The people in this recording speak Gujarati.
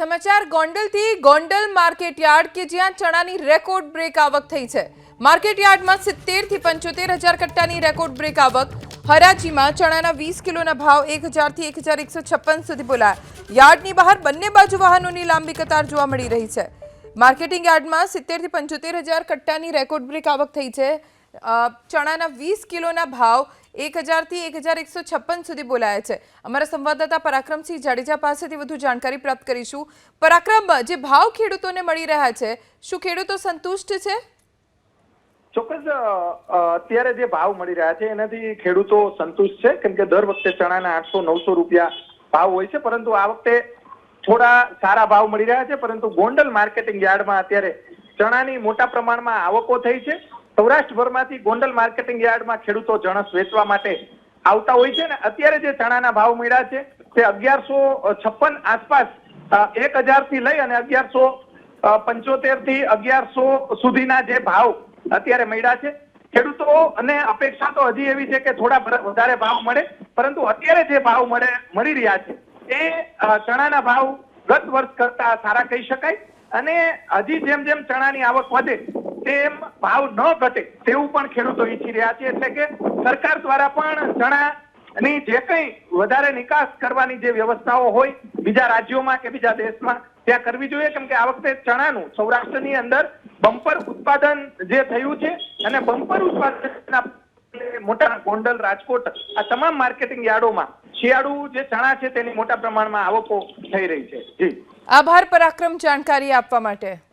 સમાચાર ગોંડલથી ગોંડલ માર્કેટ યાર્ડ કે જ્યાં ચણાની રેકોર્ડ બ્રેક આવક થઈ છે. માર્કેટ યાર્ડમાં સિત્તેરથી પંચોતેર હજાર કટ્ટાની રેકોર્ડ બ્રેક આવક. હરાજીમાં ચણાના વીસ કિલોના ભાવ એક હજારથી એક હજાર એકસો છપ્પન સુધી બોલાયા. યાર્ડની બહાર બંને બાજુ વાહનોની લાંબી કતાર જોવા મળી રહી છે. માર્કેટિંગ યાર્ડમાં સિત્તેરથી પંચોતેર હજાર કટ્ટાની રેકોર્ડ બ્રેક આવક થઈ છે. ચણાના વીસ કિલોના ભાવ એક હજારથી એક હજાર એકસો છપ્પન સુધી બોલાયા છે. અમારા સંવાદદાતા પરાક્રમસિંહ જાડેજા પાસેથી વધુ જાણકારી પ્રાપ્ત કરીશું. પરાક્રમ, જે ભાવ ખેડૂતોને મળી રહ્યા છે, શું ખેડૂતો સંતુષ્ટ છે? ચોક્કસ અત્યારે જે ભાવ મળી રહ્યા છે, એનાથી ખેડૂતો સંતુષ્ટ છે. કેમ કે દર વખતે ચણાના આઠસો, નવસો રૂપિયા ભાવ હોય છે, પરંતુ આ વખતે થોડા સારા ભાવ મળી રહ્યા છે, પરંતુ ગોંડલ માર્કેટિંગ યાર્ડમાં અત્યારે ચણાની મોટા પ્રમાણમાં આવકો થઈ છે. સૌરાષ્ટ્રભરમાંથી ગોંડલ માર્કેટિંગ યાર્ડમાં ખેડૂતો જણસ વેચવા માટે આવતા હોય છે ને, અત્યારે જે ચણાના ભાવ મળ્યા છે, તે અગિયારસો છપ્પન આસપાસ એક હજારથી લઈ અને અગિયારસો પંચોતેરથી અગિયારસો સુધીના જે ભાવ અત્યારે મળ્યા છે. ખેડૂતો અને અપેક્ષા તો હજી એવી છે કે થોડા વધારે ભાવ મળે, પરંતુ અત્યારે જે ભાવ મળે, મળી રહ્યા છે, એ ચણાના ભાવ ગત વર્ષ કરતા સારા કહી શકાય. અને હજી જેમ જેમ ચણાની આવક વધે તેમ ભાવ ન ઘટે તેવું પણ ખેડૂતો ઈચ્છી રહ્યા છે. એટલે કે સરકાર દ્વારા પણ ચણાની જે કંઈ વધારે નિકાસ કરવાની જે વ્યવસ્થાઓ હોય બીજા રાજ્યોમાં કે બીજા દેશમાં ત્યાં કરવી જોઈએ. કેમ કે આ વખતે ચણાનું સૌરાષ્ટ્રની અંદર બમ્પર ઉત્પાદન જે થયું છે અને બમ્પર ઉત્પાદનના મોટા ગોંડલ, રાજકોટ, આ તમામ માર્કેટિંગ યાર્ડોમાં શિયાળુ જે ચણા છે તેની મોટા પ્રમાણમાં આવકો થઈ રહી છે. જી. આભાર, પરાક્રમ જાણકારી આપવા માટે.